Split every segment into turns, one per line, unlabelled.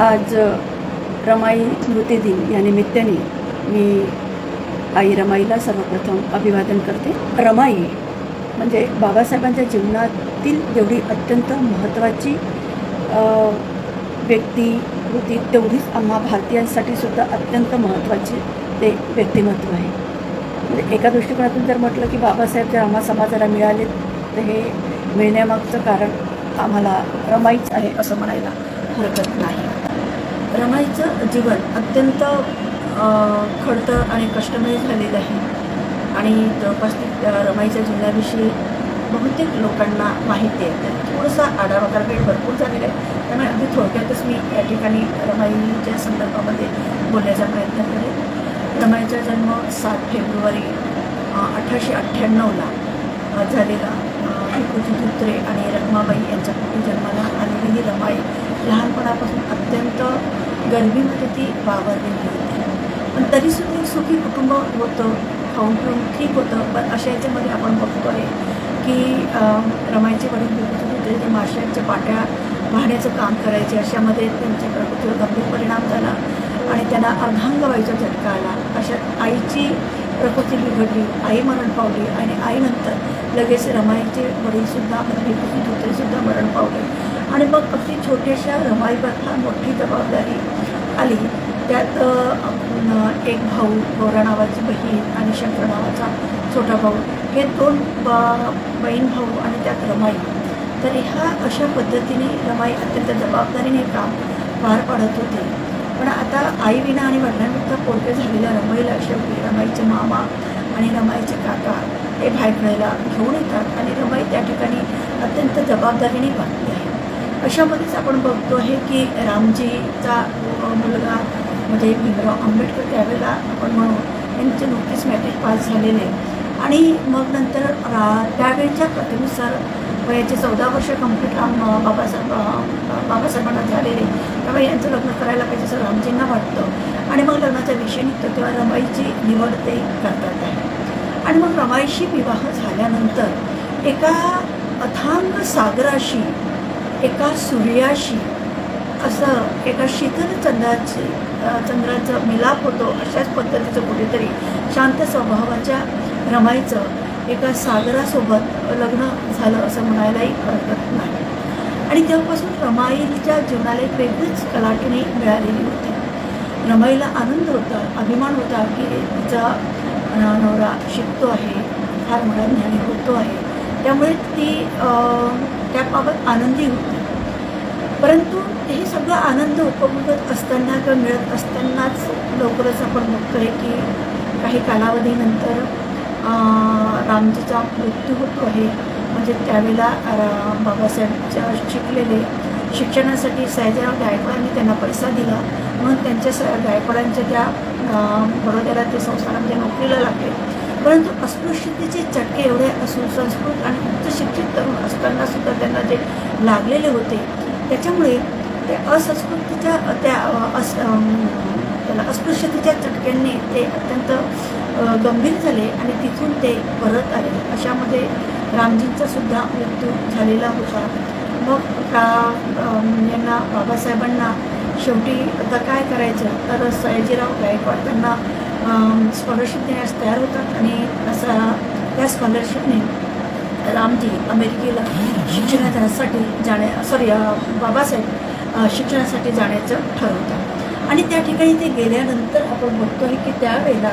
आज रमाई स्मृती दिन या निमित्ताने मी आई रमाईला सर्वप्रथम अभिवादन करते. रमाई म्हणजे बाबासाहेबांच्या जीवनातील जेवढी अत्यंत महत्त्वाची व्यक्ती होती तेवढीच आम्हा भारतीयांसाठी सुद्धा अत्यंत महत्त्वाची ते व्यक्तिमत्व आहे. म्हणजे एका दृष्टिकोनातून जर म्हटलं की बाबासाहेब जर आम्हा समाजाला मिळाले तर हे मिळण्यामागचं कारण आम्हाला रमाईच आहे असं म्हणायला हरकत नाही. रमाईचं जीवन अत्यंत खडतर आणि कष्टमय झालेलं आहे. आणि जवळपास रमाईच्या जीवनाविषयी बहुतेक लोकांना माहिती आहे. तर थोडासा आढावा कारण भरपूर झालेला आहे. त्यामुळे अगदी थोडक्यातच मी या ठिकाणी रमाईच्या संदर्भामध्ये बोलण्याचा प्रयत्न करेन. रमाईचा जन्म सात फेब्रुवारी अठराशे अठ्ठ्याण्णवला झालेला. भिकुजी पुत्रे आणि रखमाबाई यांच्या पोटी जन्माला आलेली ही रमाई लहानपणापासून अत्यंत गरिबीमध्ये ती वावरलेली होती. पण तरीसुद्धा सुखी कुटुंब होतं खाऊन पिऊन ठीक होतं. पण अशा याच्यामध्ये आपण बघतोय की रमाईचे वडील भिकुजी होते ते माशांच्या पाट्या वाहण्याचं काम करायचे. अशामध्ये त्यांच्या प्रकृतीवर गंभीर परिणाम झाला आणि त्यांना अर्धांगवाईचा झटका आला. अशा आईची प्रकृती बिघडली आई मरण पावली आणि आईनंतर लगेच रमाईचे वडीलसुद्धा भिकुजी धोत्रेसुद्धा मरण पावले. आणि मग अगदी छोट्याशा रमाईवर मोठी जबाबदारी आली. त्यात एक भाऊ गौरा नावाची बहीण आणि शंकर नावाचा छोटा भाऊ. हे दोन बा बहीण भाऊ आणि त्यात रमाई. तर ह्या अशा पद्धतीने रमाई अत्यंत जबाबदारीने काम पार पाडत होते. पण आता आईविना आणि वडिलांविरुद्ध पोरके झालेल्या रमाईला शेवटी रमाईचे मामा आणि रमाईचे काका हे भायखळेला घेऊन येतात आणि रमाई त्या ठिकाणी अत्यंत जबाबदारीने वागते आहे. अशामध्येच आपण बघतो आहे की रामजीचा मुलगा म्हणजे भीमराव आंबेडकर त्यावेळेला आपण म्हणू यांचे नुकतीच मॅट्रिक पास झालेले. आणि मग नंतर रा- त्यावेळच्या प्रथेनुसार वयाचे चौदा वर्ष कंप्लीट राम बाबासाहेब बाबासाहेबांना झालेले. त्यामुळे यांचं लग्न करायला पाहिजे असं रामजींना वाटतं. आणि मग लग्नाचा विषय निघतो तेव्हा रमाईची निवड ते करतात आहे. आणि मग रमाईशी विवाह झाल्यानंतर एका अथांग सागराशी एका सूर्याशी असं एका शीतल चंद्राची चंद्राचा चंद्राचं मिलाप होतो अशाच पद्धतीचं कुठेतरी शांत स्वभावाच्या रमाईचं एका सागरासोबत लग्न झालं असं म्हणायलाही हरकत नाही. आणि तेव्हापासून रमाईच्या जीवनाला एक वेगळीच कलाटणी मिळालेली होती. रमाईला आनंद होता अभिमान होता की तिचा नवरा शिकतो आहे फार मोठा ज्ञानी होतो आहे. त्यामुळे ती त्याबाबत आनंदी होती. परंतु हे सगळं आनंद उपभोगत असताना किंवा मिळत असतानाच लवकरच आपण बघतोय की काही कालावधीनंतर रामजीचा मृत्यू होतो आहे. म्हणजे त्यावेळेला बाबासाहेबच्या शिकलेले शिक्षणासाठी सयाजीराव गायकवाडांनी त्यांना पैसा दिला. म्हणून त्यांच्या स गायकवाडांच्या त्या बडोद्याला ते संस्थानामध्ये म्हणजे नोकरीला लागले. परंतु अस्पृश्यतेचे चटके एवढे असून संस्कृत आणि उच्च शिक्षित तरुण असताना सुद्धा त्यांना जे लागलेले होते त्याच्यामुळे ते असंस्कृतीच्या त्या अस त्याला अस्पृश्यतेच्या चटक्यांनी ते अत्यंत गंभीर झाले आणि तिथून ते परत आले. अशामध्ये रामजींचा सुद्धा मृत्यू झालेला होता. मग का यांना बाबासाहेबांना शेवटी आता काय करायचं? तर सयाजीराव गायकवाड त्यांना स्कॉलरशिप देण्यास तयार होतात आणि असा त्या स्कॉलरशिपने रामजी अमेरिकेला शिक्षणासाठी जाण्या सॉरी बाबासाहेब शिक्षणासाठी जाण्याचं ठरवतात. आणि त्या ठिकाणी ते गेल्यानंतर आपण बघतोय की त्यावेळेला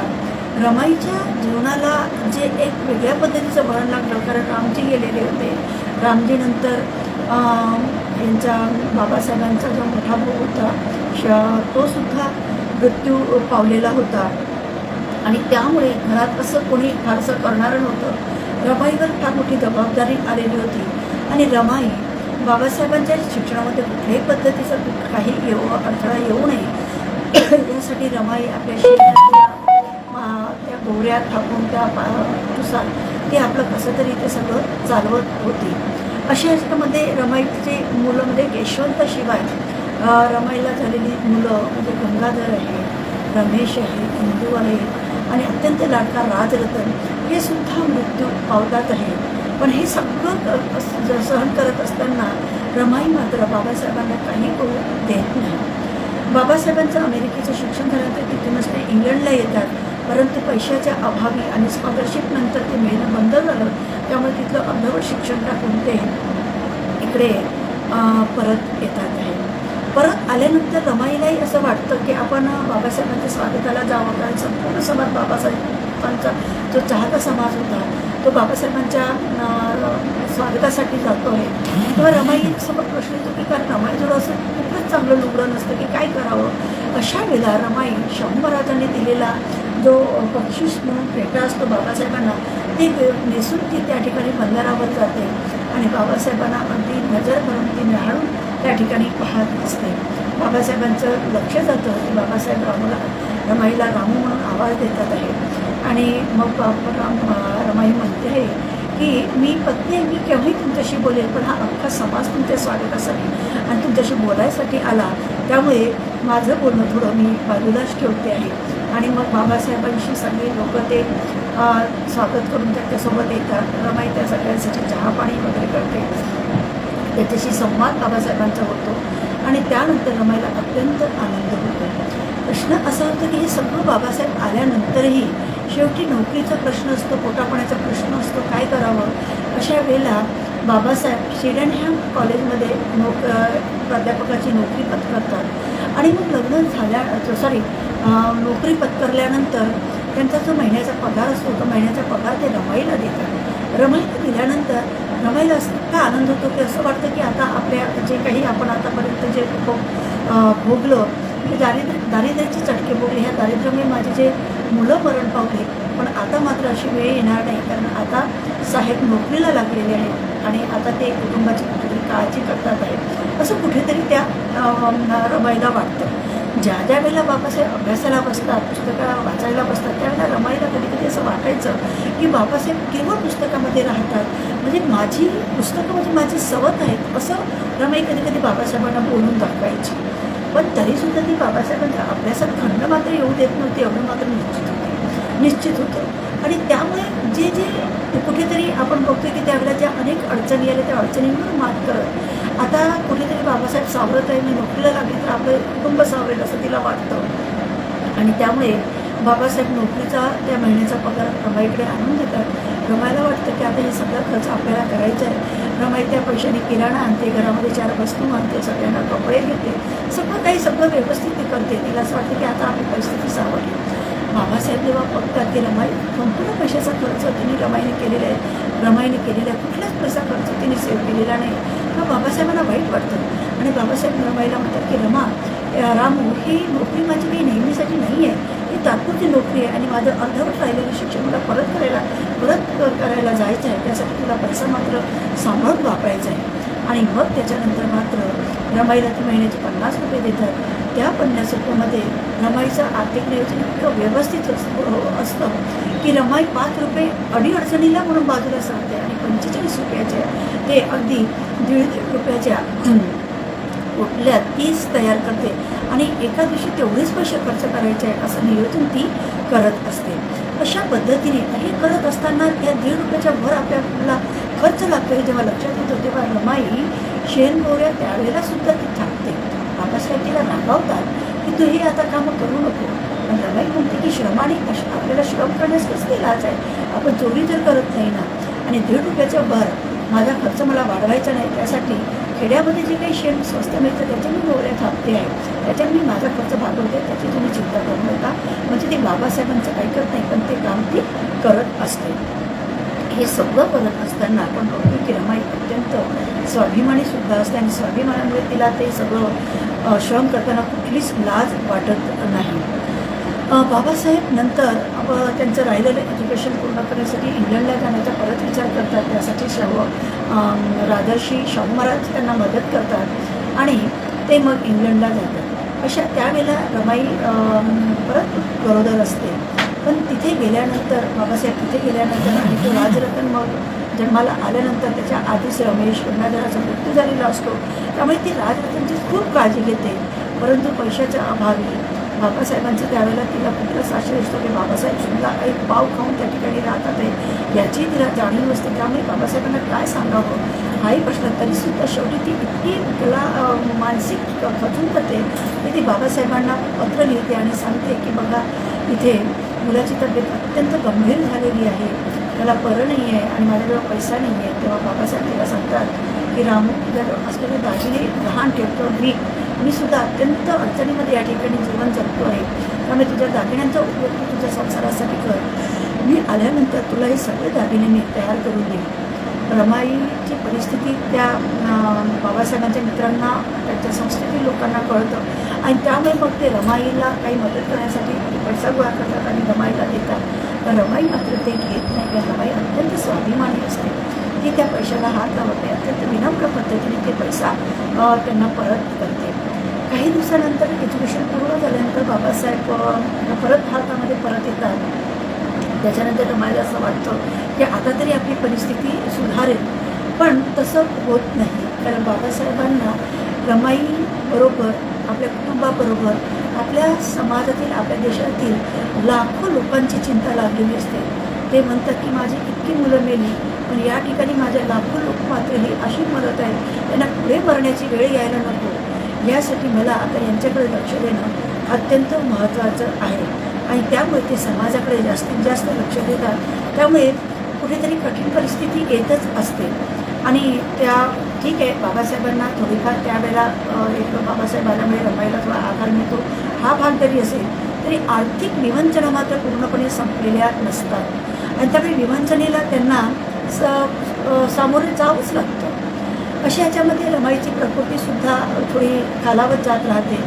रमाईच्या जीवनाला जे एक वेगळ्या पद्धतीचं वळण लागलं कारण रामजी गेलेले होते. रामजीनंतर यांचा बाबासाहेबांचा जो मोठा भाऊ होता श तो सुद्धा मृत्यू पावलेला होता. आणि त्यामुळे घरात असं कोणी फारसं करणारं नव्हतं. रमाईवर फार मोठी जबाबदारी आलेली होती. आणि रमाई बाबासाहेबांच्या शिक्षणामध्ये कुठल्याही पद्धतीचा काही येऊ अडथळा येऊ नये. यासाठी रमाई आपल्या मा- त्या गोऱ्या ठाकून त्या नुसार ते आपलं कसं तरी ते सगळं चालवत होती. अशा ह्याच्यामध्ये रमाईचे मुलं म्हणजे यशवंत शिवाय रमाईला झालेली मुलं म्हणजे गंगाधर आहे रमेश आहे इंदू आहे आणि अत्यंत लाडका राजरतन हे सुद्धा मृत्यू पावतात आहे. पण हे सगळं सहन करत असताना रमाई मात्र बाबासाहेबांना काही करू देत नाही. बाबासाहेबांचं अमेरिकेचं शिक्षण झाल्यानंतर तिथूनच ते इंग्लंडला येतात. परंतु पैशाच्या अभावी आणि स्कॉलरशिप नंतर ते मिळणं बंद झालं त्यामुळे तिथलं अर्धवट शिक्षण टाकून ते इकडे परत येतात आहे. परत आल्यानंतर रमाईलाही असं वाटतं की आपण बाबासाहेबांच्या स्वागताला जावं कारण संपूर्ण समाज बाबासाहेबांचा जो चाहता समाज होता तो बाबासाहेबांच्या स्वागतासाठी जातो आहे तेव्हा रमाईसमोर प्रश्न येतो की कारण रमाईजवळ असं चांगलं लुगडं नसतं की काय करावं? अशा वेळेला रमाई शाहू महाराजांनी दिलेला जो बक्षीस म्हणून फेटा असतो बाबासाहेबांना ते नेसून ती त्या ठिकाणी बंधारावर जाते आणि बाबासाहेबांना अगदी नजर भरून ती निहाळून त्या ठिकाणी पाहत असते. बाबासाहेबांचं लक्ष जातं की बाबासाहेब रामूला रमाईला रामू म्हणून आवाज देतात आहे. आणि मग बाबा राम रमाई म्हणते की मी पत्नी आहे मी केव्हाही तुमच्याशी बोलेल पण हा अख्खा समाज तुमच्या स्वागतासाठी आणि तुमच्याशी बोलायसाठी आला. त्यामुळे माझं बोलणं थोडं मी बाजूलाच ठेवते आहे. आणि मग बाबासाहेबांशी सगळे लोक ते स्वागत करून त्यांच्यासोबत येतात. रमाई त्या सगळ्यांसाठी चहा पाणी वगैरे करते. त्याच्याशी संवाद बाबासाहेबांचा होतो. आणि त्यानंतर रमाईला अत्यंत आनंद होतो. प्रश्न असा होतो की हे सगळं बाबासाहेब आल्यानंतरही शेवटी नोकरीचा प्रश्न असतो पोटापाण्याचा प्रश्न असतो काय करावं? अशा वेळेला बाबासाहेब शेडनहॅम कॉलेजमध्ये नोक प्राध्यापकाची नोकरी पत्करतात. आणि मग लग्न झाल्या सॉरी नोकरी पत्करल्यानंतर त्यांचा जो महिन्याचा पगार असतो तो महिन्याचा पगार ते रमाईला देतात. रमाईला दिल्यानंतर रमाईला असं आनंद होतो की असं वाटतं की आता आपल्या जे काही आपण आतापर्यंत जे भोगलं ते दारिद्र्य दारिद्र्याचे चटके भोगले. ह्या दारिद्र्यामुळे माझे जे मुलं मरण पावले पण आता मात्र अशी वेळ येणार नाही. कारण आता साहेब नोकरीला लागलेले आहेत आणि आता ते कुटुंबाची कुठेतरी काळजी करतात आहेत. असं कुठेतरी त्या रमायला रमाईला वाटतं. ज्या ज्या वेळेला बाबासाहेब अभ्यासाला बसतात पुस्तकं वाचायला बसतात त्यावेळेला रमाईला कधी कधी असं वाटायचं की बाबासाहेब केवळ पुस्तकामध्ये राहतात? म्हणजे माझी पुस्तकं म्हणजे माझी सवत आहेत असं रमाई कधी कधी बाबासाहेबांना बोलून दाखवायची. पण तरीसुद्धा ती बाबासाहेबांच्या अभ्यासात खंड मात्र येऊ देत नव्हती एवढं मात्र निश्चित होते. निश्चित होतं. आणि त्यामुळे जे जे कुठेतरी आपण बघतोय की त्यावेळेला ज्या अनेक अडचणी आल्या त्या अडचणींवर मात करत. आता कुठेतरी बाबासाहेब सावरत आहे मी नोकरीला लागली तर आपलं कुटुंब सावरेल असं तिला वाटतं. आणि त्यामुळे बाबासाहेब नोकरीचा त्या महिन्याचा पगार रमाईकडे आणून देतात. रमाईला वाटतं की आता हे सगळा खर्च आपल्याला करायचा आहे. रमाई त्या पैशाने किराणा आणते घरामध्ये चार वस्तू आणते सगळ्यांना कपडे घेते. सगळं काही सगळं व्यवस्थित ती करते. तिला असं वाटतं की आता आपली परिस्थिती सावरली बाबासाहेब जेव्हा बघतात की रमाई संपूर्ण पैशाचा खर्च तिने रमाईने केलेला आहे रमाईने केलेला आहे कुठलाच पैसा खर्च तिने सेव्ह केलेला नाही. तेव्हा बाबासाहेबांना वाईट वाटतं. आणि बाबासाहेब रमाईला म्हणतात की रमा रामू ही नोकरी माझी काही नेहमीसाठी नाही आहे. तात्पुरती नोकरी आहे आणि माझं अर्धवट राहिलेलं शिक्षण मला परत करायला परत करायला जायचं आहे त्यासाठी तुला पैसा मात्र सांभाळून वापरायचा आहे. आणि मग त्याच्यानंतर मात्र रमाईला ती महिन्याचे पन्नास रुपये देतात. त्या पन्नास रुपयामध्ये रमाईचं आर्थिक नियोजन इतकं व्यवस्थित असतं असतं की रमाई पाच रुपये अडीअडचणीला म्हणून बाजूला सांगते आणि पंचेचाळीस रुपयाच्या ते अगदी दीड रुपयाच्या कुठल्या तीच तयार करते. आणि एका दिवशी तेवढेच पैसे खर्च करायचे आहे असं नियोजन ती करत असते. अशा पद्धतीने हे करत असताना त्या दीड रुपयाच्या वर आपल्याला खर्च लागतो हे जेव्हा लक्षात येतो तेव्हा रमाई शेण गोऱ्या त्यावेळेला सुद्धा ती थांबते. बाबासाहेब तिला रागावतात की तू हे आता कामं करू नको. पण रमाई म्हणते की श्रमाने आपल्याला श्रम करण्यास कसली लाज आहे? आपण चोरी तर करत नाही ना. आणि दीड रुपयाच्या भर माझा खर्च मला वाढवायचा नाही त्यासाठी खेड्यामध्ये जे काही शेण स्वस्त मिळतं त्याच्या मी गोऱ्या थांबते आहे. त्याच्यात मी माझा खर्च भागवते त्याची तुम्ही चिंता करू नका. म्हणजे ते बाबासाहेबांचं ऐकत नाही पण ते काम ती करत असते. हे सगळं करत असताना आपण बघतो की रमाई अत्यंत स्वाभिमानीसुद्धा असते आणि स्वाभिमानामुळे तिला ते सगळं श्रम करताना कुठलीच लाज वाटत नाही. बाबासाहेब नंतर त्यांचं राहिलेलं एज्युकेशन पूर्ण करण्यासाठी इंग्लंडला जाण्याचा परत विचार करतात. त्यासाठी शाहू राजर्षी शाहू महाराज त्यांना मदत करतात आणि ते मग इंग्लंडला जातात. अशा त्यावेळेला रमाई परत गरोदर असते. पण तिथे गेल्यानंतर बाबासाहेब तिथे गेल्यानंतर आणि तो राजरतन मग जन्माला आल्यानंतर त्याच्या आधीच रमेश गंगाधराचा मृत्यू झालेला असतो. त्यामुळे ती राजरतनची खूप काळजी घेते. परंतु पैशाच्या अभावी बाबासाहेबांचं त्यावेळेला तिला पुत्र आश्रय असतो की बाबासाहेब सुद्धा एक पाव खाऊन त्या ठिकाणी राहतात आहे याची तिला जाणीव असते. त्यामुळे बाबासाहेबांना काय सांगावं? हाही प्रश्न. तरीसुद्धा शेवटी ती इतकी त्याला मानसिक खचून जाते की ती बाबासाहेबांना पत्र लिहिते आणि सांगते की बघा इथे मुलाची तब्येत अत्यंत गंभीर झालेली आहे. त्याला बरं नाही आहे आणि माझ्याजवळ पैसा नाही आहे तेव्हा बाबासाहेब तिला सांगतात की रामू जर असलेले दागिने गहाण ठेवतो मी मी सुद्धा अत्यंत अडचणीमध्ये या ठिकाणी जीवन जगतो आहे त्यामुळे तुझ्या दागिन्यांचा उपयोग तू तुझ्या संसारासाठी कर. मी आल्यानंतर तुला हे सगळे दागिने मी तयार करून देईन. रमाईची परिस्थिती त्या बाबासाहेबांच्या मित्रांना त्यांच्या संस्कृती लोकांना कळतं. आणि त्यामुळे मग ते रमाईला काही मदत करण्यासाठी पैसा गोळा करतात आणि रमाईला देतात. तर रमाई मात्र ते घेत नाही. रमाई अत्यंत स्वाभिमानी असते. ती त्या पैशाला हात लावत. नाही अत्यंत विनम्र पद्धतीने ते पैसा त्यांना परत करते. काही दिवसानंतर एज्युकेशन पूर्ण झाल्यानंतर बाबासाहेब परत भारतामध्ये परत येतात. त्याच्यानंतर मला असं वाटतं की आता तरी आपली परिस्थिती सुधारेल. पण तसं होत नाही. कारण बाबासाहेबांना रमाई बरोबर आपल्या कुटुंबाबरोबर आपल्या समाजातील आपल्या देशातील लाखो लोकांची चिंता लागलेली असते. ते म्हणतात की माझी इतकी मुलं मेली पण या ठिकाणी माझ्या लाखो लोक मात्र ही अशी मदत आहे त्यांना पुढे मरण्याची वेळ यायला नको. यासाठी मला आता यांच्याकडे लक्ष देणं अत्यंत महत्त्वाचं आहे. आणि त्यामुळे ते समाजाकडे जास्तीत जास्त लक्ष देतात. त्यामुळे कुठेतरी कठीण परिस्थिती येतच असते. आणि त्या ठीक आहे बाबासाहेबांना थोडीफार त्यावेळेला एक बाबासाहेब म्हणजे रमायला थोडा आधार मिळतो. हा भाग जरी असेल तरी आर्थिक विवंचना मात्र पूर्णपणे संपलेल्या नसतात. आणि त्यामुळे विवंचनेला त्यांना स सामोरे जावंच लागतं. अशा ह्याच्यामध्ये रमाईची प्रकृतीसुद्धा थोडी खालावत जात राहते.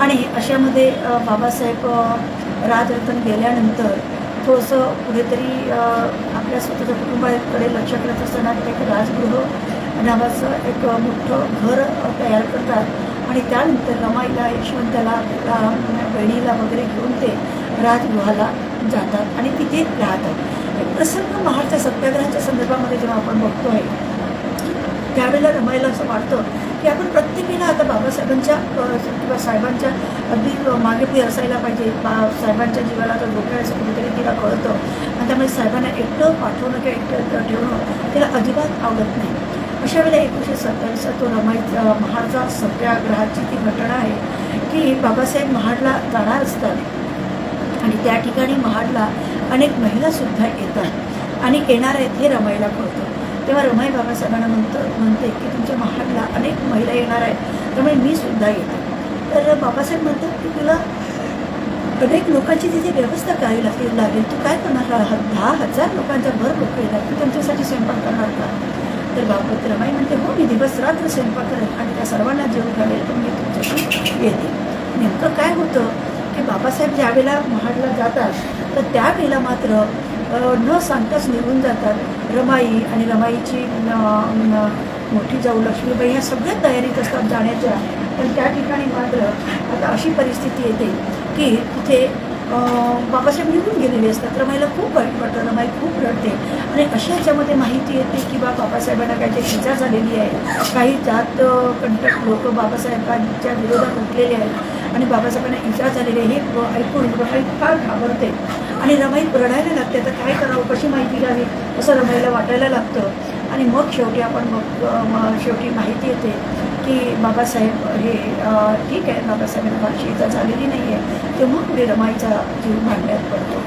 आणि अशामध्ये बाबासाहेब राजरतन गेल्यानंतर थोडंसं कुठेतरी आपल्या स्वतःच्या कुटुंबाकडे लक्ष करत असताना ते एक राजगृह नावाचं एक मोठं घर तयार करतात. आणि त्यानंतर रमाईला यशवंताला बहिणीला वगैरे घेऊन ते राजगृहाला जातात आणि तिथे राहतात. एक प्रसंग महाडच्या सत्याग्रहाच्या संदर्भामध्ये जेव्हा आपण बघतोय त्यावेळेला रमायला असं वाटतं की आपण प्रत्येकीला आता बाबासाहेबांच्या किंवा साहेबांच्या अगदी मागे पुढे असायला पाहिजे. बा साहेबांच्या जीवाला तर धोका असं कुठेतरी तिला कळतं. आणि त्यामुळे साहेबांना एकटं पाठवणं किंवा एकटं ठेवणं तिला अजिबात आवडत नाही. अशा वेळेला एकोणीसशे सत्तावीसचा तो रमाईचा महाडचा सत्याग्रहाची ती घटना आहे की बाबासाहेब महाडला जाणार असतात. आणि त्या ठिकाणी महाडला अनेक महिलासुद्धा येतात. आणि येणार आहेत हे रमाईला कळतं. तेव्हा रमाई बाबासाहेबांना म्हणतं म्हणते की तुमच्या महाडला अनेक महिला येणार आहेत त्यामुळे मी सुद्धा येते. तर बाबासाहेब म्हणतात की तुला अनेक लोकांची तिथे व्यवस्था करावी लागेल लागेल. तू काय करणार? आहात दहा हजार लोकांच्या भर लोक येतात. तू त्यांच्यासाठी स्वयंपाक करणार का? तर बाबत तर रमाई म्हणते हो मी दिवस रात्र स्वयंपाक करेन आणि त्या सर्वांना जेवण घालेल पण मी तुमच्याशी येते. नेमकं काय होतं? की बाबासाहेब ज्यावेळेला महाडला जातात तर त्यावेळेला मात्र न सांगताच निघून जातात. रमाई आणि रमाईची मोठी जाऊ लक्ष्मीबाई ह्या सगळ्या तयारीत असतात जाण्याच्या. पण त्या ठिकाणी मात्र आता अशी परिस्थिती येते की तिथे बाबासाहेब निघून गेलेले असतात. रमाईला खूप वाईट वाटतं रमाई खूप रडते. आणि अशा ह्याच्यामध्ये माहिती येते की बा बाबासाहेबांना काहीतरी इजा झालेली आहे. काही जात कंटक लोक बाबासाहेबांच्या विरोधात उठलेले आहेत. आणि बाबासाहेबांना इजा झालेली हे ऐकून रमाई फार घाबरते. आणि रमाई रडायला लागते. तर काय करावं? कशी माहिती घ्यावी? असं रमाईला वाटायला लागतं. आणि मग शेवटी आपण मग शेवटी माहिती येते की बाबासाहेब हे ठीक आहे. बाबासाहेबांना फारशी इजा झालेली नाही आहे तेव्हा पुढे रमाईचा जीव मांडण्यात पडतो.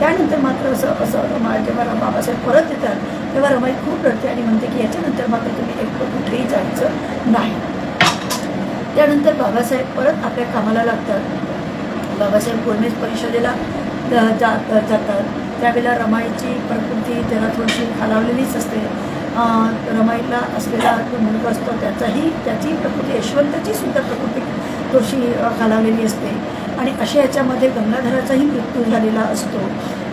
त्यानंतर मात्र असं असं रमा जेव्हा बाबासाहेब परत येतात तेव्हा रमाई खूप रडते आणि म्हणते की याच्यानंतर मात्र तुम्ही एक कुठेही जायचं नाही. त्यानंतर बाबासाहेब परत आपल्या कामाला लागतात. बाबासाहेब गोलमेज परिषदेला जा जातात. त्यावेळेला रमाईची प्रकृती त्याला थोडीशी खालावलेलीच असते. रमाईला असलेला जो मुलगा असतो त्याचाही त्याची प्रकृती यशवंताची सुद्धा प्रकृती थोडीशी खालावलेली असते. आणि अशा याच्यामध्ये गंगाधराचाही मृत्यू झालेला असतो.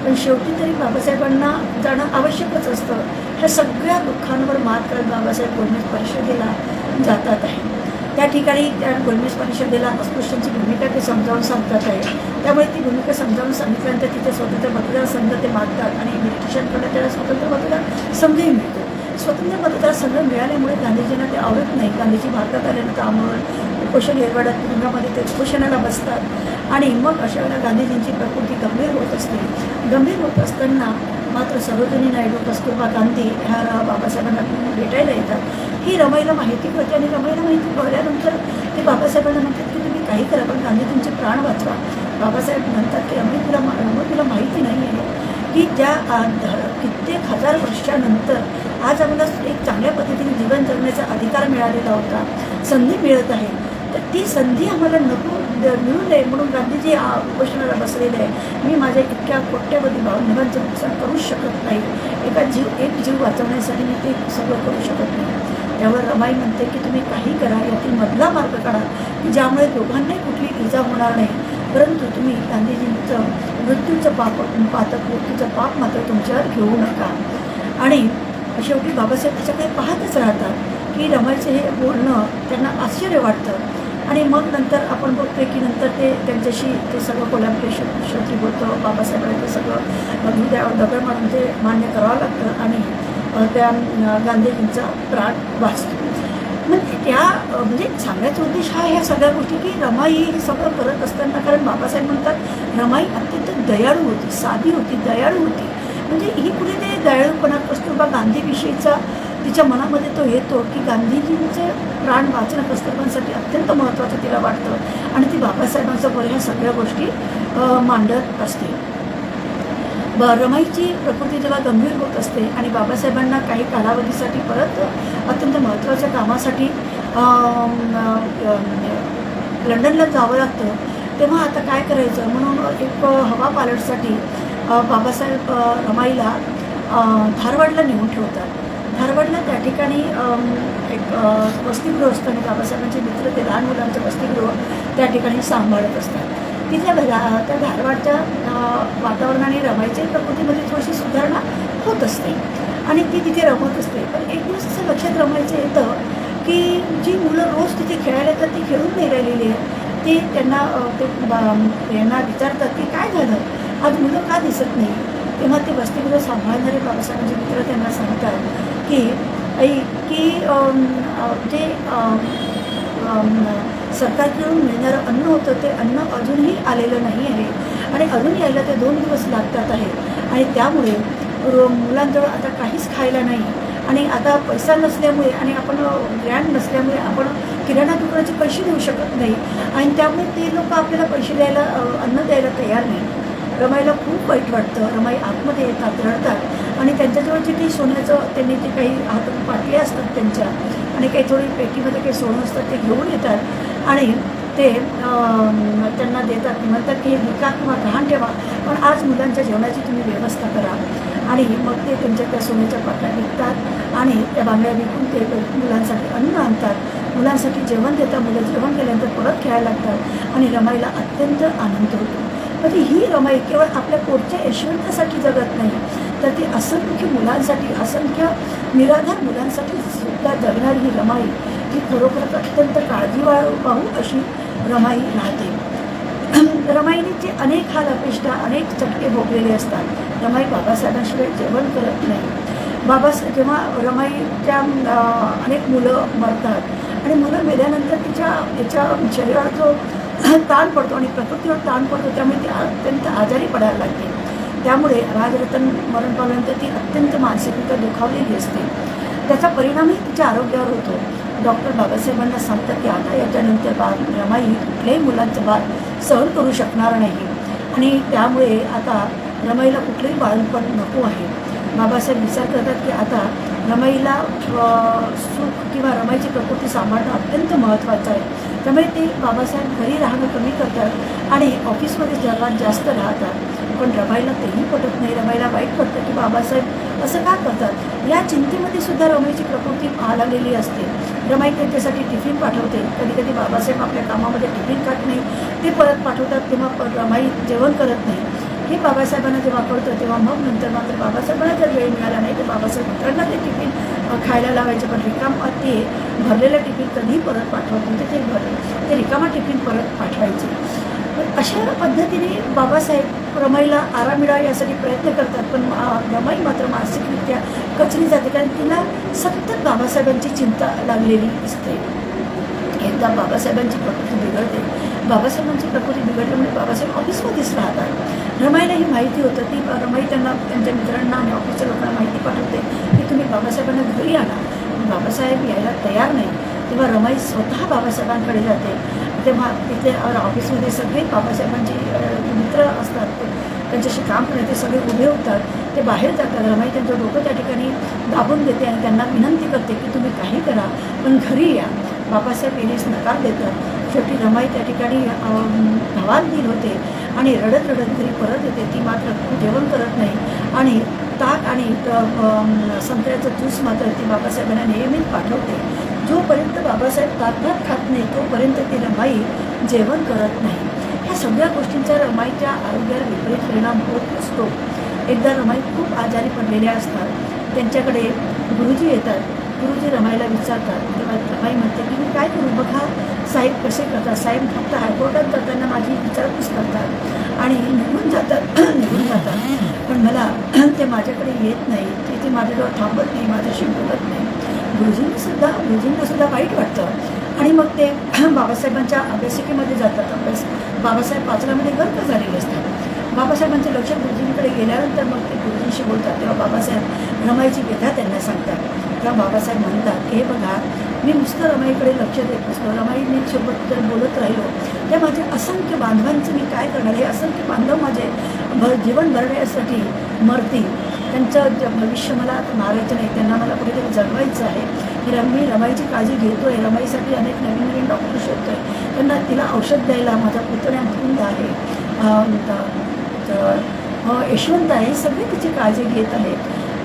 पण शेवटी तरी बाबासाहेबांना जाणं आवश्यकच असतं. ह्या सगळ्या दुःखांवर मात करत बाबासाहेब गोलमेज परिषदेला जातात आहे. त्या ठिकाणी त्या गोलमेज परिषदेला अस्पृश्यांची भूमिका ते समजावून सांगतात आहे. त्यामुळे ती भूमिका समजावून सांगितल्यानंतर तिथे स्वतंत्र मतदारसंघ ते मागतात आणि ब्रिटिशांकडे त्याला स्वतंत्र मतदार संघही मिळतो. स्वतंत्र मतदारसंघ मिळाल्यामुळे गांधीजींना ते आवडत नाही. गांधीजी भारतात आल्यानंतर आमरण उपोषण येरवाड्यात तुरुंगामध्ये ते उपोषणाला बसतात. आणि मग अशा वेळेला गांधीजींची प्रकृती गंभीर होत असते. गंभीर होत असताना
मात्र सरोजिनी नायडू कस्तुरबा गांधी ह्या बाबासाहेबांना भेटायला येतात. ही रमाईला माहिती कळते आणि रमाईला माहिती कळल्यानंतर ते बाबासाहेबांना म्हणतात की तुम्ही काही करा पण गांधी तुमचे प्राण वाचवा. बाबासाहेब म्हणतात की आम्ही तुला मा- तुला माहिती नाही आहे की ज्या ध- कित्येक हजार वर्षानंतर आज आम्हाला एक चांगल्या पद्धतीने जीवन जगण्याचा अधिकार मिळालेला होता संधी मिळत आहे. तर ती संधी आम्हाला नको द- मिळू नये म्हणून गांधीजी उपोषणाला बसलेले आहे. मी माझ्या इतक्या कोट्यवधी भावनिभांचं नुकसान करूच शकत नाही. एका जीव एक जीव वाचवण्यासाठी मी ते सगळं करू शकत नाही. त्यावर रमाई म्हणते की तुम्ही काही करा यातील मधला मार्ग काढा की ज्यामुळे दोघांनाही कुठली इजा होणार नाही. परंतु तुम्ही गांधीजींचं मृत्यूचं पाप पातक मृत्यूचं पाप मात्र तुमच्यावर घेऊ नका. आणि शेवटी बाबासाहेब त्याच्याकडे पाहतच राहतात की रमाईचं हे बोलणं त्यांना आश्चर्य वाटतं. आणि मग नंतर आपण बघतोय की नंतर ते त्यांच्याशी ते सगळं कोलॅबरेशन शेवटी होतं बाबासाहेबांना ते सगळं अगदी दगड मारून ते मान्य करावं लागतं. आणि त्या गांधीजींचा प्राण वाचतो. म्हणजे त्या म्हणजे सांगायचा उद्देश हा ह्या सगळ्या गोष्टी की रमाई हे सगळं करत असताना कारण बाबासाहेब म्हणतात रमाई अत्यंत दयाळू होती साधी होती दयाळू होती. म्हणजे ही कुठे ते दयाळूपणा कस्तुरबा गांधीविषयीचा. तिच्या मनामध्ये तो येतो की गांधीजींचे प्राण वाचणं कस्तुरबांसाठी अत्यंत महत्त्वाचं तिला वाटतं. आणि ती बाबासाहेबांचं बाबासाहेबांसमोर ह्या सगळ्या गोष्टी मांडत असते. ब रमाईची प्रकृती जेव्हा गंभीर होत असते आणि बाबासाहेबांना काही कालावधीसाठी परत अत्यंत महत्त्वाच्या कामासाठी लंडनला जावं लागतं तेव्हा आता काय करायचं? म्हणून एक हवा पालटसाठी बाबासाहेब रमाईला धारवाडला नेऊन ठेवतात. धारवाडला त्या ठिकाणी एक वसतिगृह असतं आणि बाबासाहेबांचे मित्र ते लहान मुलांचं वसतिगृह त्या ठिकाणी सांभाळत असतात. तिथे धा- त्या धारवाडच्या वातावरणाने रमाईच्या प्रकृतीमध्ये थोडीशी सुधारणा होत असते. आणि ती तिथे रमत असते. पण एक दिवस असं लक्षात रमायचं येतं की जी मुलं रोज तिथे खेळायला येतात ती खेळून नाही राहिलेली आहे ते त्यांना ते बा- यांना विचारतात की काय झालं? आज मुलं का दिसत नाही? तेव्हा ते वसतिगृह सांभाळणारे बाबासाहेबांचे मित्र त्यांना सांगतात की ऐ की जे सरकारकडून मिळणारं अन्न होतं ते अन्न अजूनही आलेलं नाही आहे. आणि अजून यायला ते दोन दिवस लागतात आहे. आणि त्यामुळे मुलांजवळ आता काहीच खायला नाही. आणि आता पैसा नसल्यामुळे आणि आपण ग्रँड नसल्यामुळे आपण किराणा दुकानाचे पैसे देऊ शकत नाही. आणि त्यामुळे ते लोक आपल्याला पैसे द्यायला अन्न द्यायला तयार नाही. रमाईला खूप वाईट वाटतं. रमाई आतमध्ये येतात रडतात. आणि त्यांच्याजवळ जे काही सोन्याचं त्यांनी जे काही हात पाटल्या असतात त्यांच्या आणि काही थोडी पेटीमध्ये काही सोनं असतात ते घेऊन येतात आणि ते त्यांना देतात. म्हणतात की विका किंवा गहाण ठेवा पण आज मुलांच्या जेवणाची तुम्ही व्यवस्था करा. आणि मग ते त्यांच्या त्या सोन्याच्या पाट्या विकतात आणि त्या बांगड्या विकून ते मुलांसाठी अन्न आणतात. मुलांसाठी जेवण देतात. मुलं जेवण केल्यानंतर परत खेळायला लागतात आणि रमाईला अत्यंत आनंद होतो. म्हणजे ही रमाई केवळ आपल्या पोटच्या ऐश्वर्यासाठी जगत नाही तर ती असंख्य मुलांसाठी असंख्य निराधार मुलांसाठी सुद्धा जगणारी ही रमाई ही खरोखरच अत्यंत काळजीवाहू अशी रमाई राहते. रमाईने अनेक हाल अपेष्टा अनेक चटके भोगलेले असतात. रमाई बाबासाहेबांशिवाय जेवण करत नाही. बाबासाहेब जेव्हा रमाईच्या अनेक मुलं मरतात आणि मुलं मेल्यानंतर तिच्या याच्या शरीरावर जो ताण पडतो आणि प्रकृतीवर ताण पडतो त्यामुळे ती अत्यंत आजारी पडायला लागते. त्यामुळे राजरतन मरण पावल्यानंतर ती अत्यंत मानसिकरित्या दुखावलेली असते. त्याचा परिणामही तिच्या आरोग्यावर होतो. डॉक्टर बाबासाहेबांना सांगतात की आता याच्यानंतर बा रमाई कुठल्याही मुलांचं बाळ सहन करू शकणार नाही. आणि त्यामुळे आता रमाईला कुठलंही बाळणपण नको आहे. बाबासाहेब विचार करतात की आता रमाईला सुख किंवा रमाईची प्रकृती सांभाळणं अत्यंत महत्त्वाचं आहे. त्यामुळे ते बाबासाहेब घरी राहणं कमी करतात आणि ऑफिसमध्ये सर्वात जास्त राहतात पण रमाईला तेही पटत नाही. रमाईला वाईट वाटतं की बाबासाहेब असं का करतात? या चिंतेमध्ये सुद्धा रमाईची प्रकृती लागलेली असते. रमाई त्यांच्यासाठी टिफिन पाठवते. कधी कधी बाबासाहेब आपल्या कामामध्ये टिफिन खात नाही. ते परत पाठवतात तेव्हा पर रमाई जेवण करत नाही. हे बाबासाहेबांना जेव्हा कळतं तेव्हा मग नंतर मात्र बाबासाहेबांना जर वेळ मिळाला नाही तर बाबासाहेब मित्रांना ते टिफिन खायला लावायचे. पण रिकाम ते भरलेलं टिफिन कधीही परत पाठवत नव्हते. ते भर ते रिकामा टिफिन परत पाठवायचे. अशा पद्धतीने बाबासाहेब रमाईला आराम मिळावा यासाठी प्रयत्न करतात पण रमाई मात्र मानसिकरित्या कचरी जाते कारण तिला सतत बाबासाहेबांची चिंता लागलेली असते एकदा बाबासाहेबांची प्रकृती बिघडते. बाबासाहेबांची प्रकृती बिघडल्यामुळे बाबासाहेब ऑफिसमध्येच राहतात. रमाईला ही माहिती होतं. ती रमाई त्यांना त्यांच्या मित्रांना आणि ऑफिसच्या लोकांना माहिती पाठवते की तुम्ही बाबासाहेबांना घरी आणा. पण बाबासाहेब यायला तयार नाही. तेव्हा रमाई स्वतः बाबासाहेबांकडे जाते. तेव्हा तिथे ऑफिसमध्ये सगळे बाबासाहेबांची मित्र असतात. त्यांच्याशी काम करणे ते सगळे उभे होतात. ते बाहेर जातात. रमाई त्यांचं डोकं त्या ठिकाणी दाबून देते आणि त्यांना विनंती करते की तुम्ही काही करा पण घरी या. बाबासाहेब येण्यास नकार देतात. शेवटी रमाई त्या ठिकाणी भवानदिन होते आणि रडत रडत घरी परत येते. ती मात्र जेवण करत नाही. आणि ताक आणि संत्र्याचं ज्यूस मात्र ती बाबासाहेबांना नेहमीच पाठवते. जोपर्यंत बाबासाहेब ताक भात खात नाही तोपर्यंत ती रमाई जेवण करत नाही. या सगळ्या गोष्टींचा रमाईच्या आरोग्यावर विपरीत परिणाम होत असतो. एकदा रमाई खूप आजारी पडलेल्या असतात. त्यांच्याकडे गुरुजी येतात. गुरुजी रमाईला विचारतात. तेव्हा रमाई म्हणते की मी काय करू? बघा साहेब कसे करतात. साहेब फक्त हायकोर्टात जाताना माझी विचारपूस करतात आणि निघून जातात. निघून जातात. पण मला ते माझ्याकडे येत नाही. ते ते माझ्याजवळ थांबत नाही. माझ्याशी बोलत नाही. गुरुजींना सुद्धा गुरुजींना सुद्धा वाईट वाटतं. आणि मग ते बाबासाहेबांच्या अभ्यासिकेमध्ये जातात अभ्यास. बाबासाहेब पाचलामध्ये गर्क झालेले असतात. बाबासाहेबांचं लक्ष गुरुजींकडे गेल्यानंतर मग ते गुरुजींशी बोलतात. तेव्हा बाबासाहेब रमाईची व्यथा त्यांना सांगतात. तेव्हा बाबासाहेब म्हणतात की हे बघा मी नुसतं रमाईकडे लक्ष देत नसतो रमाई मी सोबत जर बोलत राहिलो त्या माझ्या असंख्य बांधवांचं मी काय करणार? हे असंख्य बांधव माझे भर जीवन भरण्यासाठी मरतील. त्यांचं भविष्य मला आता मारायचं नाही. त्यांना मला कुठेतरी जगवायचं आहे. तर मी रमाईची काळजी घेतो आहे रमाईसाठी अनेक नवीन नवीन डॉक्टर शोधतो आहे त्यांना तिला औषध द्यायला माझा पुतण्या मुकुंद आहे. यशवंत आहे सगळे तिची काळजी घेत आहेत.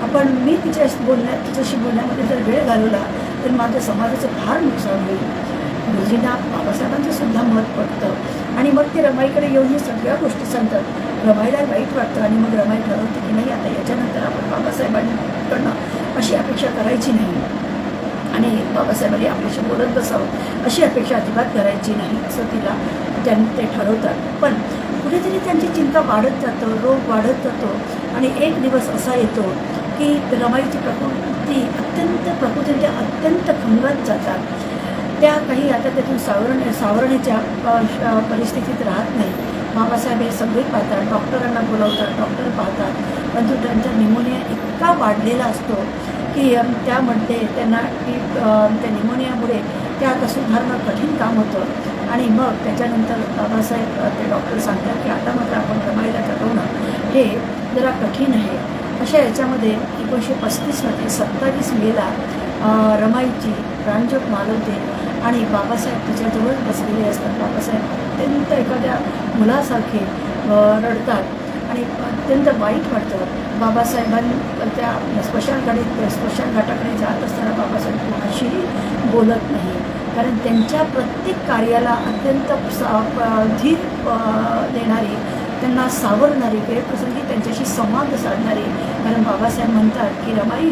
आपण मी तिच्याशी बोलण्या तिच्याशी बोलण्यामध्ये जर वेळ घालवला तर माझ्या समाजाचं फार नुकसान होईल. गुरुजींना बाबासाहेबांचं सुद्धा मत पडतं आणि मग ते रमाईकडे येऊन हे सगळ्या गोष्टी सांगतात. रमाईला वाईट वाटतं आणि मग रमाई ठरवते की नाही आता याच्यानंतर आपण बाबासाहेबांकडनं अशी अपेक्षा करायची नाही. आणि बाबासाहेबांनी आपल्याशी बोलत बसावं अशी अपेक्षा अजिबात करायची नाही असं तिला त्यांनी ते ठरवतात. पण कुठेतरी त्यांची चिंता वाढत जातं रोग वाढत जातो आणि एक दिवस असा येतो की रमाईची प्रकृती अत्यंत प्रकृतीच्या अत्यंत खंगत जातात. त्या काही आता त्यातून सावरण सावरण्याच्या परिस्थितीत राहत नाही. बाबासाहेब हे सगळे पाहतात डॉक्टरांना बोलवतात डॉक्टर पाहतात. परंतु त्यांचा निमोनिया इतका वाढलेला असतो की त्यामध्ये त्यांना की त्या निमोनियामुळे त्या आता सुधारणं कठीण काम होतं. आणि मग त्याच्यानंतर बाबासाहेब ते डॉक्टर सांगतात की आता मात्र आपण रमाईला जगवणं हे जरा कठीण आहे. अशा याच्यामध्ये एकोणीसशे पस्तीसमध्ये सत्तावीस मेला रमाईची प्राणज्योत मालवते आणि बाबासाहेब तिच्याजवळ बसलेले असतात. बाबासाहेब अत्यंत एखाद्या मुलासारखे रडतात. आणि अत्यंत वाईट वाटतं. बाबासाहेबां त्या स्मशानकडे स्मशानघाटाकडे जात असताना बाबासाहेब कोणाशीही बोलत नाही. कारण त्यांच्या प्रत्येक कार्याला अत्यंत सा- प- धीर देणारी त्यांना सावरणारी वेळप्रसंगी त्यांच्याशी संवाद साधणारी. कारण बाबासाहेब म्हणतात की रमाई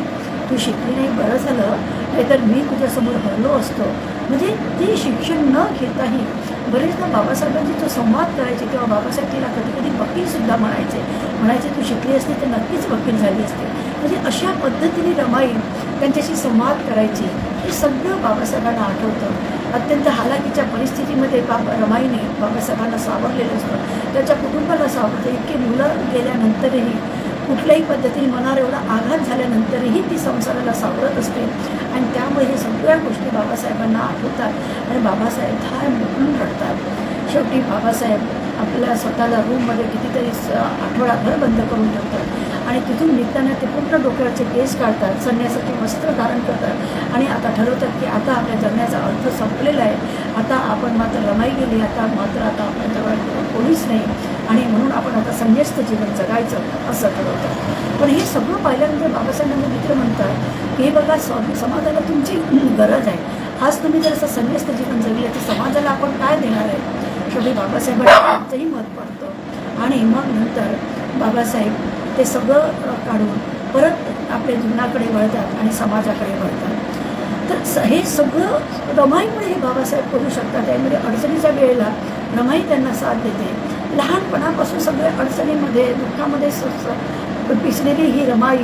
तू शिकली नाही बरं झालं. नाहीतर मी तुझ्यासमोर हरलो असतो. म्हणजे ते शिक्षण न घेताही बरेचदा बाबासाहेबांची जो संवाद करायचे किंवा बाबासाहेब तिला कधी कधी वकीलसुद्धा म्हणायचे. म्हणायचे तू शिकली असते तर नक्कीच वकील झाली असते. म्हणजे अशा पद्धतीने रमाई त्यांच्याशी संवाद करायची हे सगळं बाबासाहेबांना आठवतं. अत्यंत हालाकीच्या परिस्थितीमध्ये बाबा रमाईने बाबासाहेबांना सावरलेलं असतं. त्याच्या कुटुंबाला सावरतं. इतके मुलं गेल्यानंतरही कुठल्याही पद्धतीने मनावर एवढा आघात झाल्यानंतरही ती संसाराला सावरत असते. आणि त्यामुळे हे सगळ्या गोष्टी बाबासाहेबांना आठवतात. आणि बाबासाहेब धार मोडून रडतात. शेवटी बाबासाहेब आपल्या स्वतःला रूममध्ये कितीतरी स आठवडाभर बंद करून ठेवतात. आणि तिथून निघताना ते पूर्ण डोक्यावरचे केस काढतात संन्यासाचे वस्त्र धारण करतात. आणि आता ठरवतात की आता आपल्या जगण्याचा अर्थ संपलेला आहे. आता आपण मात्र रमाई गेली आता मात्र आता आपल्याजवळ कोणीच नाही. आणि म्हणून आपण आता संन्यस्त जीवन जगायचं असं ठरवतात. पण हे सगळं पाहिल्यानंतर बाबासाहेबांना मित्र म्हणतात की हे बघा स- समाजाला तुमची गरज आहे. आज तुम्ही जर असं संन्यस्त जीवन जगले तर समाजाला आपण काय देणार आहे? शेवटी बाबासाहेबांचंही मत पडतं. आणि मग नंतर बाबासाहेब ते सगळं काढून परत आपल्या जीवनाकडे वळतात आणि समाजाकडे वळतात. तर हे सगळं रमाईमुळे हे बाबासाहेब करू शकतात. त्यामुळे अडचणीच्या वेळेला रमाई त्यांना साथ देते. लहानपणापासून सगळ्या अडचणीमध्ये दुःखामध्ये पिसलेली ही रमाई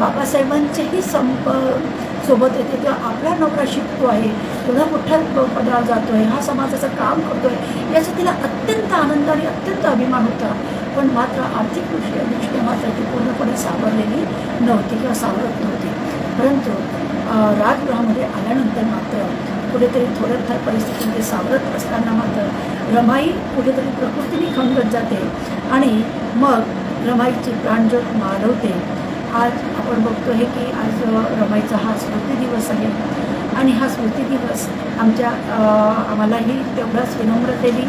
बाबासाहेबांचेही संप सोबत येते किंवा आपला नवरा शिकतो आहे एवढा मोठ्या प- पदावर जातो आहे हा समाजाचं काम करतो आहे याचा तिला अत्यंत आनंद आणि अत्यंत अभिमान होता. पण मात्र आर्थिकदृष्ट्या दृष्ट्या मात्र ती पूर्णपणे सावरलेली नव्हती किंवा सावरत नव्हती. परंतु राजगृहामध्ये आल्यानंतर मात्र कुठेतरी थोड्या फार परिस्थितीमध्ये सावरत असताना मात्र रमाई कुठेतरी प्रकृतीने खंगत जाते आणि मग रमाईची प्राणज्योत मालवते आज आपण बघतो आहे की आज रमाईचा हा स्मृती दिवस आहे. आणि हा स्मृती दिवस आमच्या आम्हालाही तेवढाच विनम्रतेने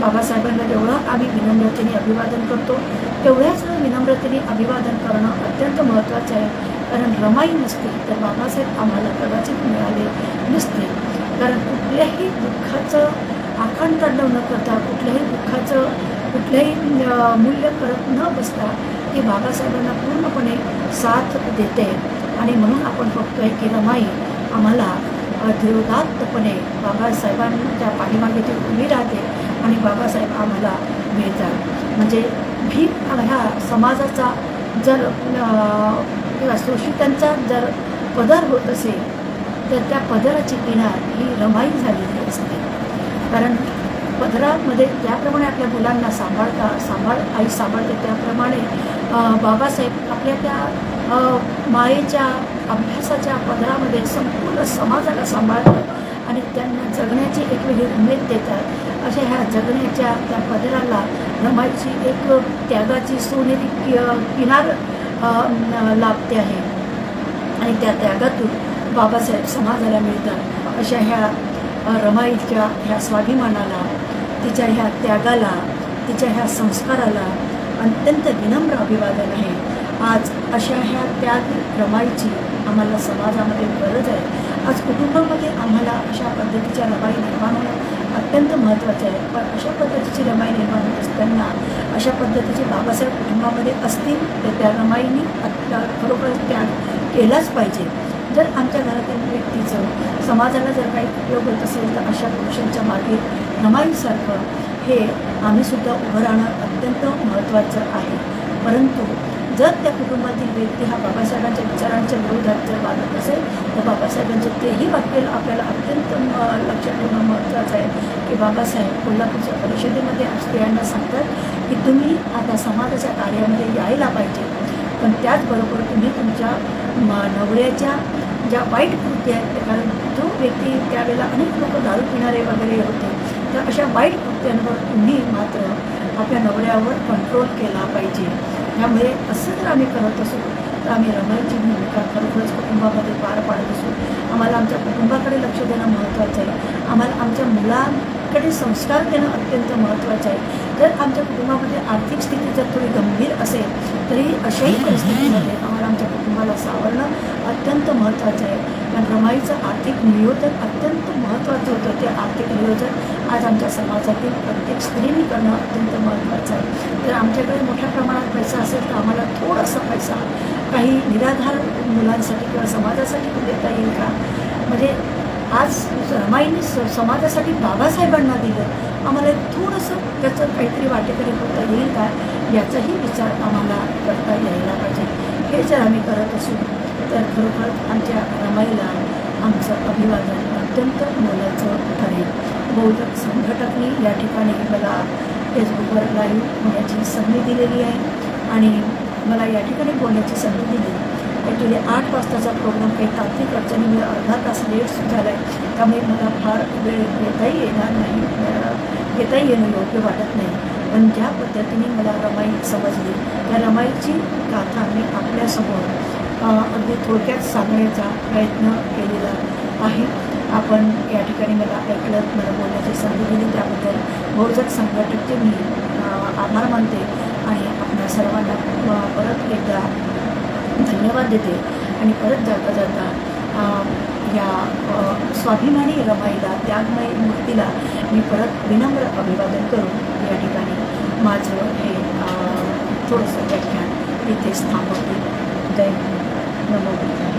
बाबासाहेबांना जेवढं आम्ही विनम्रतेने अभिवादन करतो तेवढ्याच विनम्रतेने अभिवादन करणं अत्यंत महत्त्वाचं आहे. कारण रमाई नसते तर बाबासाहेब आम्हाला कदाचित मिळाले नसते. कारण कुठल्याही दुःखाचं आखण तांडव न करता कुठल्याही दुःखाचं कुठल्याही मूल्य करत न बसता ती बाबासाहेबांना पूर्णपणे साथ देते. आणि म्हणून आपण बघतोय की रमाई आम्हाला धीरोदात्तपणे बाबासाहेबांच्या पाठीमागे ती उभी राहते आणि बाबासाहेब आम्हाला मिळतात. म्हणजे भीम ह्या समाजाचा जर किंवा शोषितांचा जर पदर होत असेल तर त्या पदराची किनार ही रमाई झालेली असते. कारण पदरामध्ये ज्याप्रमाणे आपल्या मुलांना सांभाळता सांभाळ आई सांभाळते त्याप्रमाणे बाबासाहेब आपल्या त्या मायेच्या अभ्यासाच्या पदरामध्ये संपूर्ण समाजाला सांभाळतात आणि त्यांना जगण्याची एक वेगळी उमेद देतात. अशा ह्या जगण्याच्या त्या पदराला रमाईची एक त्यागाची सोनेरी कि किनार लाभते आहे. आणि त्या त्यागातून बाबासाहेब समाजाला मिळतात. अशा ह्या रमाईच्या ह्या स्वाभिमानाला तिच्या ह्या त्यागाला तिच्या ह्या संस्काराला अत्यंत विनम्र अभिवादन आहे. आज अशा ह्या त्याग रमाईची आम्हाला समाजामध्ये गरज आहे. आज कुटुंबामध्ये आम्हाला अशा पद्धतीच्या रमाई निर्माण होणं अत्यंत महत्त्वाचं आहे. पण अशा पद्धतीची रमाई निर्माण होत असताना अशा पद्धतीचे बाबासाहेब कुटुंबामध्ये असतील तर त्या रमाईनी अत्या खरोखर त्याग केलाच पाहिजे. जर आमच्या घरातील व्यक्तीचं समाजाला जर काही उपयोग होत असेल तर अशा पुरुषांच्या मागे रमाईसारखं हे आम्हीसुद्धा उभं राहणं अत्यंत महत्त्वाचं आहे. परंतु जर त्या कुटुंबातील व्यक्ती हा बाबासाहेबांच्या विचारांच्या विरोधात जर वागत असेल तर बाबासाहेबांचे तेही वाक्य आपल्याला अत्यंत लक्षात ठेवणं महत्त्वाचं आहे. की बाबासाहेब कोल्हापूरच्या परिषदेमध्ये स्त्रियांना सांगतात की तुम्ही आता समाजाच्या कार्यामध्ये यायला पाहिजे. पण त्याचबरोबर तुम्ही तुमच्या नवऱ्याच्या ज्या वाईट कृती आहेत त्या- कारण जो व्यक्ती त्यावेळेला अनेक लोक दारू पिणारे वगैरे होते तर अशा वाईट कृत्यांवर तुम्ही मात्र आपल्या नवऱ्यावर कंट्रोल केला पाहिजे. त्यामुळे असं जर आम्ही करत असू तर आम्ही रमाईची भूमिका खरोखरच कुटुंबामध्ये पार पाडत असू. आम्हाला आमच्या कुटुंबाकडे लक्ष देणं महत्त्वाचं आहे. आम्हाला आमच्या मुलां मुलांकडे संस्कार देणं अत्यंत महत्त्वाचं आहे. जर आमच्या कुटुंबामध्ये आर्थिक स्थिती जर थोडी गंभीर असेल तरी अशाही परिस्थितीमध्ये आम्हाला आमच्या कुटुंबाला सावरणं अत्यंत महत्त्वाचं आहे. कारण रमाईचं आर्थिक नियोजन अत्यंत महत्त्वाचं होतं. ते आर्थिक नियोजन आज आमच्या समाजातील प्रत्येक स्त्रीने करणं अत्यंत महत्त्वाचं आहे. जर आमच्याकडे मोठ्या प्रमाणात पैसा असेल तर आम्हाला थोडासा पैसा काही निराधार मुलांसाठी किंवा समाजासाठी देता येईल का? म्हणजे आज रमाईने स समाजासाठी बाबासाहेबांना दिलं. आम्हाला थोडंसं त्याचं काहीतरी वाटेकडे होता येईल का? याचाही विचार आम्हाला करता यायला पाहिजे. हे जर आम्ही करत असू तर खरोखर आमच्या रमाईला आमचं अभिवादन अत्यंत मोलाचं ठरेल. बहुतेक संघटकनी या ठिकाणी मला फेसबुकवर लाईव्ह होण्याची संधी दिलेली आहे. आणि मला या ठिकाणी बोलण्याची संधी दिली. ॲक्च्युली आठ वाजताचा प्रोग्राम काही तांत्रिक अडचणीमुळे अर्धा तास लेट झाला आहे त्यामुळे मला फार वेळ घेताही येणार नाही. घेताही येणं योग्य वाटत नाही. पण ज्या पद्धतीने मला रमाई समजली त्या रमाईची गाथा मी आपल्यासमोर अगदी थोडक्यात सांगण्याचा प्रयत्न केलेला आहे. आपण या ठिकाणी मला ऐकलं मला बोलण्याची संधी दिली त्याबद्दल. बहुजक संघटकचे मी आभार मानते आणि आपल्या सर्वांना परत एकदा धन्यवाद देते. आणि परत जाता जाता या स्वाभिमानी रमाईला त्यागमय मूर्तीला मी परत विनम्र अभिवादन करून या ठिकाणी माझं हे थोडंसं व्याख्यान इथेच थांबवते जय नमो.